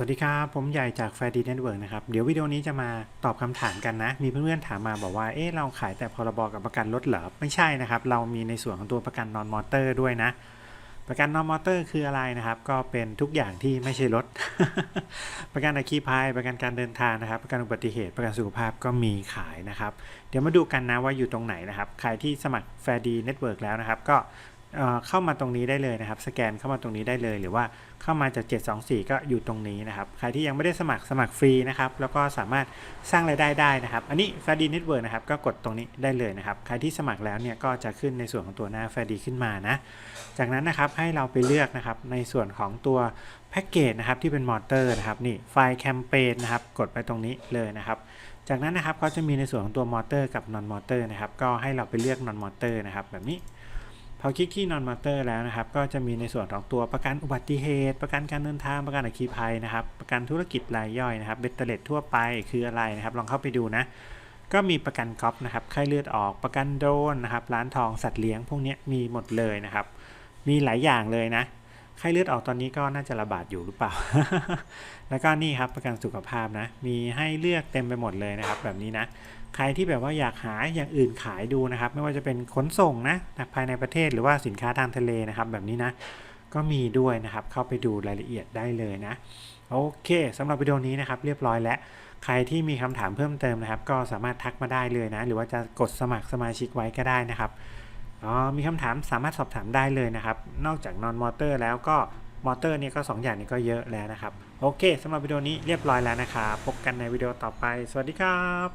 สวัสดีครับ ผมใหญ่จากแฟร์ดีเน็ตเวิร์กนะครับ เดี๋ยววิดีโอนี้จะมาตอบคำถามกันนะ มีเพื่อนๆถามมาบอกว่า เอ๊ะ เราขายแต่พรบกับประกันรถเหรอ ไม่ใช่นะครับ เรามีในส่วนของตัวประกันนอนมอเตอร์ด้วยนะ ประกันนอนมอเตอร์คืออะไรนะครับ ก็เป็นทุกอย่างที่ไม่ใช่รถ ประกันอัคคีภัย ประกันการเดินทางนะครับ ประกันอุบัติเหตุ ประกันสุขภาพก็มีขายนะครับ เดี๋ยวมาดูกันนะว่าอยู่ตรงไหนนะครับ ใครที่สมัครแฟร์ดีเน็ตเวิร์กแล้วนะครับ ก็ เข้ามาตรงนี้ได้เลยนะครับ สแกนเข้ามาตรงนี้ได้เลย หรือว่าเข้ามาจาก 724 ก็อยู่ตรงนี้นะครับ ใครที่ยังไม่ได้สมัครสมัครฟรีนะครับ แล้วก็สามารถสร้างรายได้ได้นะครับ อันนี้แฟร์ดีเน็ตเวิร์กนะครับ ก็กดตรงนี้ได้เลยนะครับ ใครที่สมัครแล้วเนี่ยก็จะขึ้นในส่วนของตัวหน้าแฟร์ดีขึ้นมานะ จากนั้นนะครับให้เราไปเลือกนะครับในส่วนของตัวแพ็กเกจนะครับที่เป็นมอเตอร์นะครับนี่ไฟล์แคมเปญนะครับกดไปตรงนี้เลยนะครับจากนั้นนะครับก็จะมีในส่วนของตัวมอเตอร์กับนอนมอเตอร์นะครับก็ให้เราไปเลือกนอนมอเตอร์นะครับแบบนี้ พอคลิกที่ non motor แล้วนะครับ ก็จะมีในส่วนของตัวประกันอุบัติเหตุ ประกันการเดินทางประกันอัคคีภัยนะครับ ประกันธุรกิจรายย่อยนะครับเบตเตเลตทั่วไปคืออะไรนะครับ ลองเข้าไปดูนะ ก็มีประกันก๊อปนะครับไข้เลือดออกประกันโดนนะครับ ร้านทองสัตว์เลี้ยงพวกนี้มีหมดเลยนะครับ มีหลายอย่างเลยนะ ไข้เลือดออกตอนนี้ก็น่าจะระบาดอยู่หรือเปล่า แล้วก็นี่ครับประกันสุขภาพนะ มีให้เลือกเต็มไปหมดเลยนะครับ แบบนี้นะ ใครที่แบบว่าอยากหาอย่างอื่นขายดูนะครับ ไม่ว่าจะเป็นขนส่งนะภายในประเทศหรือว่าสินค้าทางทะเลนะครับ แบบนี้นะ ก็มีด้วยนะครับ เข้าไปดูรายละเอียดได้เลยนะ โอเคสำหรับวิดีโอนี้นะครับ เรียบร้อยแล้วใครที่มีคำถามเพิ่มเติมนะครับ ก็สามารถทักมาได้เลยนะ หรือว่าจะกดสมัครสมาชิกไว้ก็ได้นะครับ อ๋อมีคำถามสามารถสอบถามได้เลยนะครับ นอกจากนอนมอเตอร์แล้วก็มอเตอร์เนี่ยก็ 2 อย่างนี้ก็เยอะแล้วนะครับ โอเคสำหรับวิดีโอนี้เรียบร้อยแล้วนะครับ พบกันในวิดีโอต่อไป สวัสดีครับ